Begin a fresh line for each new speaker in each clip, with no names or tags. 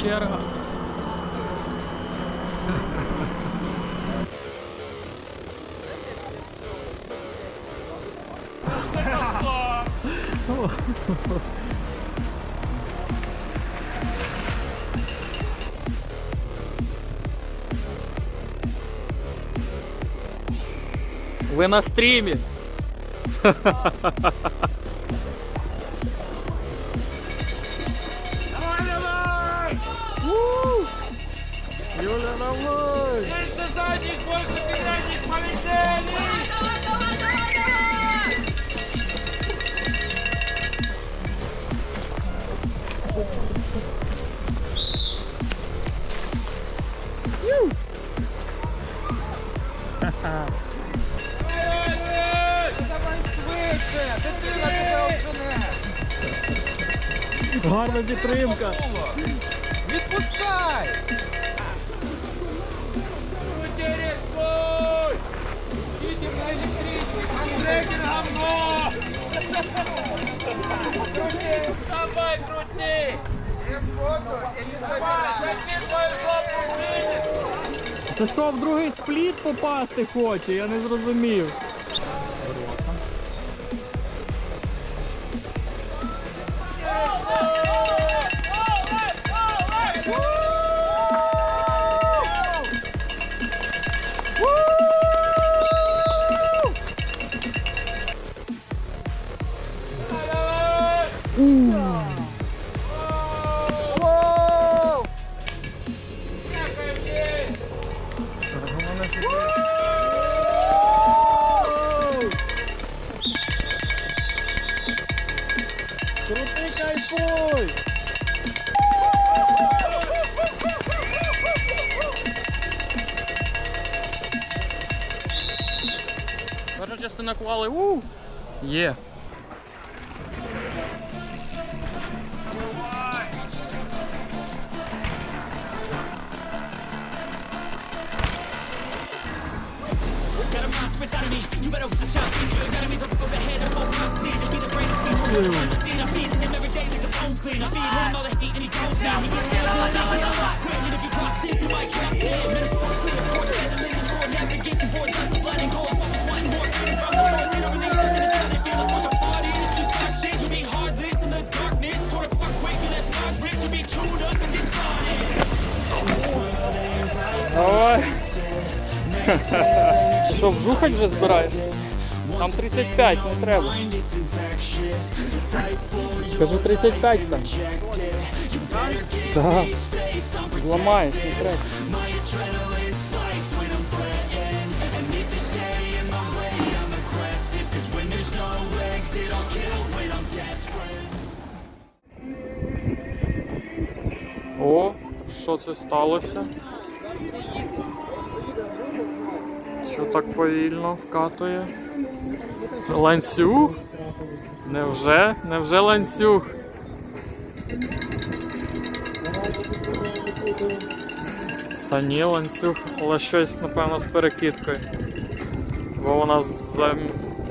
черга. Вы на
стриме.
Юля, давай!
Есть задний, больше передних, полетели! Давай!
Гарна підтримка.
Відпускай! Давай, крути!
Це що, в другий спліт попасти хоче? Я не зрозумів. Крути кайфуй! Перша частина квали. У!
Monster inside of me. You better watch out. Your enemies are overhead be the greatest scene. I feed him every day like the bones clean. I feed him all the hate and he goes me. He gets of a lot quick. And if you cross you might drop dead. Of course,
Що, вжухать вже збираєш? Там 35, не треба. Скажу 35 там. Так. Зламаєш, не треба. О, що це сталося? Що так повільно вкатує? Ланцюг? Невже? Невже ланцюг? Та ні, ланцюг, але щось, напевно, з перекидкою. Бо вона за...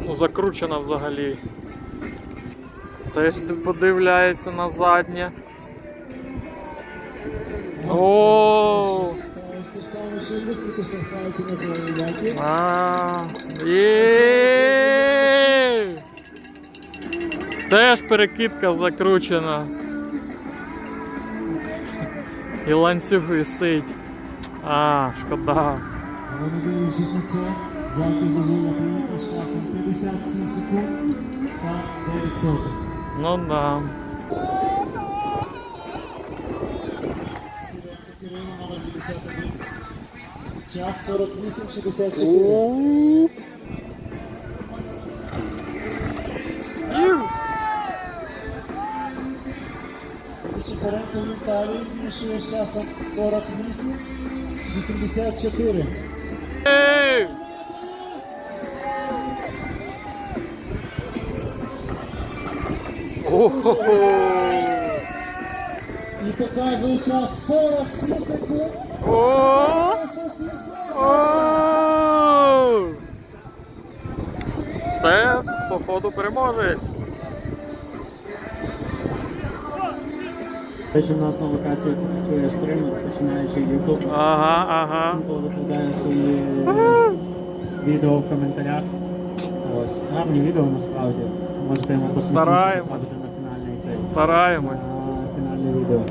ну, закручена взагалі. Теж подивляється на заднє. О! А! Теж перекидка закручена. І ланцюг висить. А, шкода.
Не дивлячись Час 48-64.
У. Ю.
Віталій фінішує з часом 48-84.
Ей!
І показує час 47 секунд.
О!
97
Це, походу, переможець.
В нас на локації працює стример, починаючи YouTube,
Ага, ага.
викладає свої відео в коментарях. Ось, гарні відео насправді. Можете йому посмотрети
Стараємось.
на фінальний цей
Стараємось.
на фінальне відео.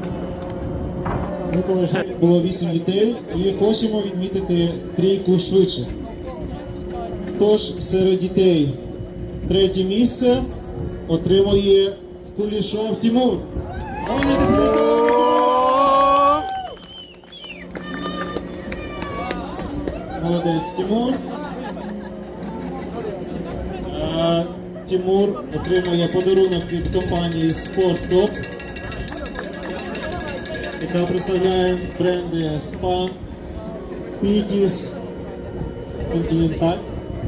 Інколи ще
Було 8 дітей і хочемо відмітити трійку швидше. Тож серед дітей третє місце отримує Кулішов Тимур. Молодець Тимур. Тимур отримує подарунок від компанії Спорттоп яка представляє бренди Spa, Piggies, Continental.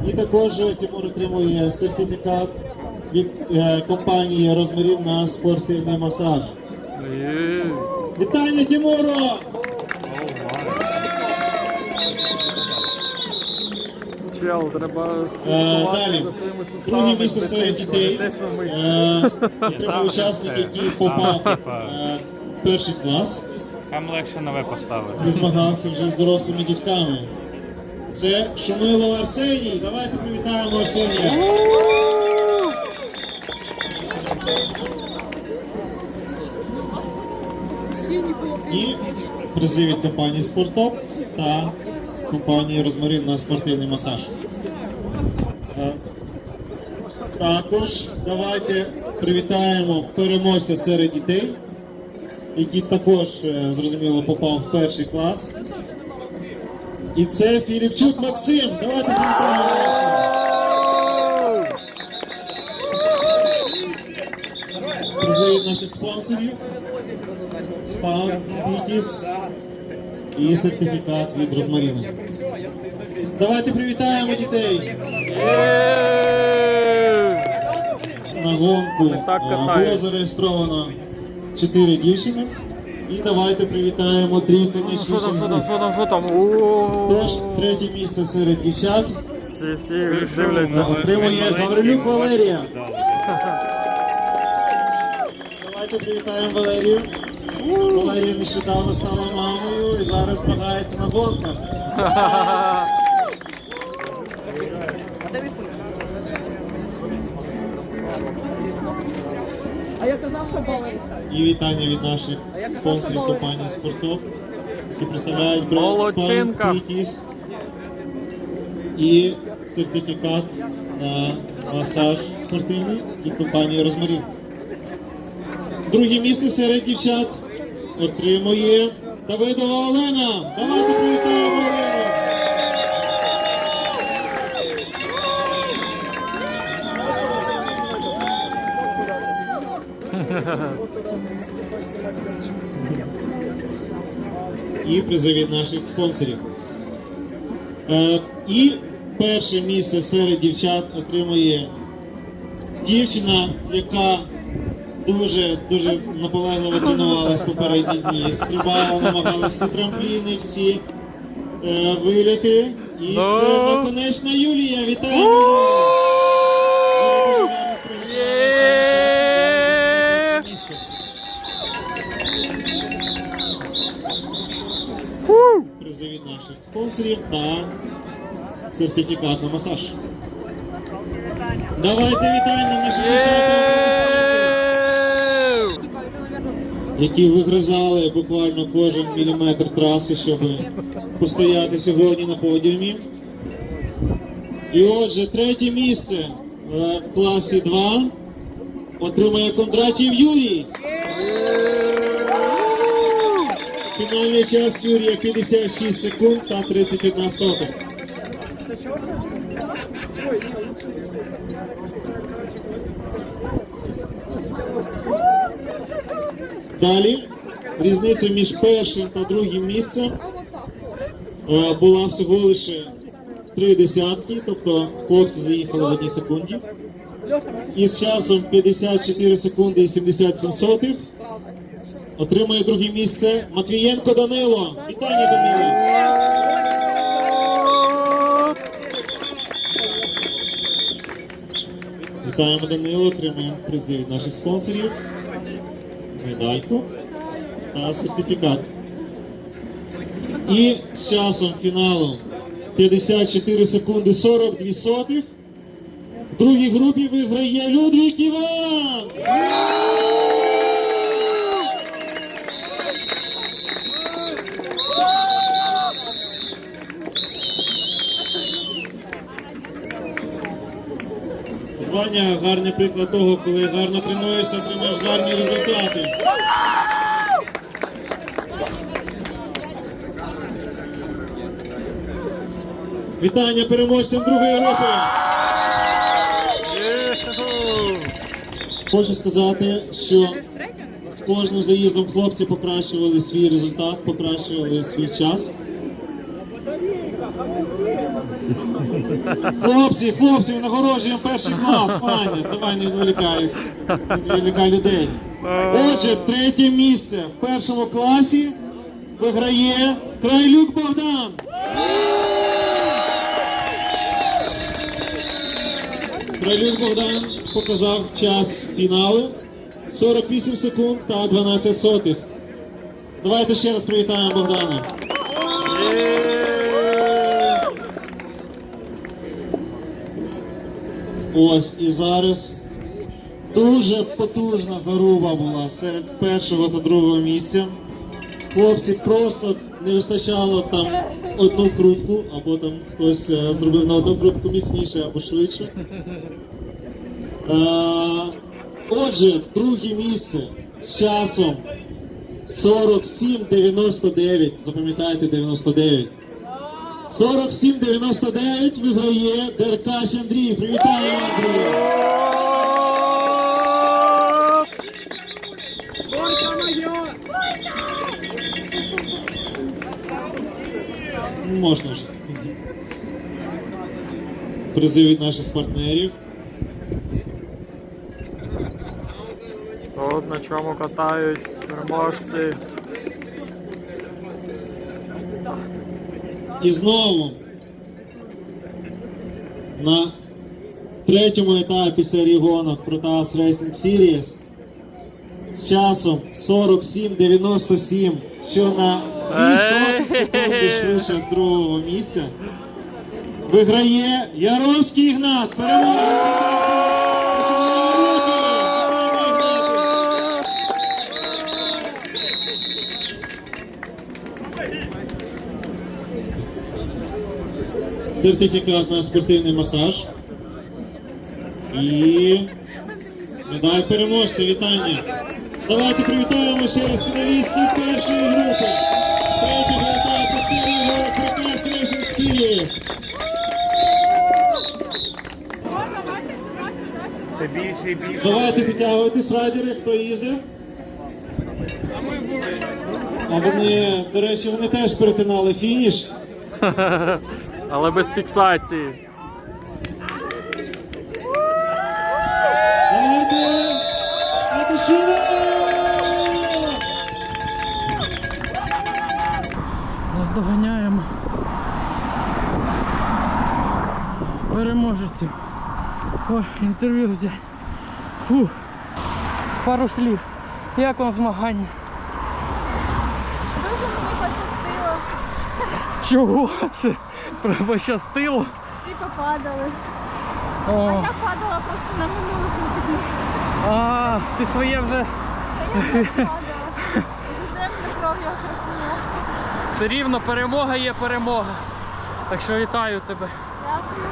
І також Тимур отримує сертифікат від е, компанії розмірів на спортивний масаж. Вітання Тимуру!
Чел, треба
Е, Далі. Друге місце серед дітей. Е, Отримав учасник, який попав перший клас
Там легше нове поставити.
і змагався вже з дорослими дітьками. Це Шумило Арсеній. Давайте привітаємо Арсенія. І призи від компанії Спорттоп та компанії Розмарин на спортивний масаж. Е, Також давайте привітаємо переможця серед дітей, який також е, зрозуміло попав в перший клас. І це Філіпчук Максим. Давайте привітаємо. Призи наших спонсорів. Спам, Пікіс і сертифікат від Розмаріну. Давайте привітаємо дітей на гонку. Було зареєстровано 4 дівчини. І давайте привітаємо трійку
Ну, Що там, що там, що там, що там? О,
третє місце серед дівчат
Всі, всі дивляться.
отримує Гаврилюк Валерія. Давайте привітаємо Валерію. Валерія нещодавно стала мамою і зараз змагається на гонках. І вітання від наших спонсорів компанії Спортоп, які представляють бренд
Молодчинка.
І сертифікат на масаж спортивний від компанії Розмарін. Друге місце серед дівчат отримує Давидова Олена. Давайте привітаємо Олену. І призи від наших спонсорів. Е, і перше місце серед дівчат отримує дівчина, яка дуже дуже наполегливо тренувалась попередні дні. Стрибала, намагалася трампліни, всі е, виліти. І
Ну.
це наконечна Юлія. Вітаємо! Спонсорів та сертифікат на масаж. Давайте вітання нашим дівчатам,
Є.
які вигризали буквально кожен міліметр траси, щоб постояти сьогодні на подіумі. І отже, третє місце в класі 2 отримує Кондратів Юрій. Фінальний час Юрія 56 секунд та 31 сотих. Далі різниця між першим та другим місцем е, була всього лише три десятки, тобто хлопці заїхали в одній секунді. І з часом 54 секунди і 77 сотих отримує друге місце Матвієнко Данило. Вітання Данило! Вітаємо Данило, отримуємо призи від наших спонсорів. Медальку. та сертифікат. І з часом фіналу 54 секунди 42 сотих. В другій групі виграє Людвік Іван. Ваня гарний приклад того, коли гарно тренуєшся, отримаєш гарні результати. Вітання переможцям другої групи. Хочу сказати, що з кожним заїздом хлопці покращували свій результат, покращували свій час. Хлопці, хлопці, нагороджуємо перший клас, Ваня. Давай не відволікай, не відволікай людей. Отже, третє місце в першому класі виграє Крайлюк Богдан. Крайлюк Богдан показав час фіналу 48 секунд та 12 сотих. Давайте ще раз привітаємо Богдана. Ось і зараз дуже потужна заруба була серед першого та другого місця. Хлопці просто не вистачало там одну крутку, або там хтось е, зробив на одну крутку міцніше або швидше. Е, Отже, друге місце з часом 47-99. Запам'ятайте 99. 47-99 виграє Деркач Андрій. Привітаємо Андрій! Можна ж. Призи від наших партнерів.
От на чому катають переможці.
І знову на третьому етапі серії гонок Protas Racing Series з часом 47-97, що на 2 секунди швидше другого місця, виграє Яровський Ігнат. Переможець сертифікат на спортивний масаж. І медаль переможця. Вітання. Давайте привітаємо ще раз фіналістів першої групи. Racing Series.
Все більше і більше.
Давайте підтягуйтесь райдери, хто їздив. А вони, до речі, вони теж перетинали фініш.
Але без фіксації.
Аташіна!
Наздоганяємо переможеців. О, інтерв'ю взяти. Фу. Пару слів. Як вам змагання?
Дуже мені пощастило.
Чого? Пощастило?
Всі попадали.
О,
Я падала просто на минулих вихідних.
а, ти своє вже
я не падала. Вже землю кров'ю
все рівно перемога є перемога. Так що вітаю тебе.
Дякую.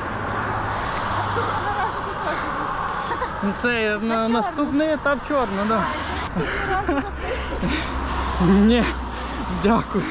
Наступного разу ти.
Ну, Це на, наступний етап чорно, так. Да. Ні, дякую.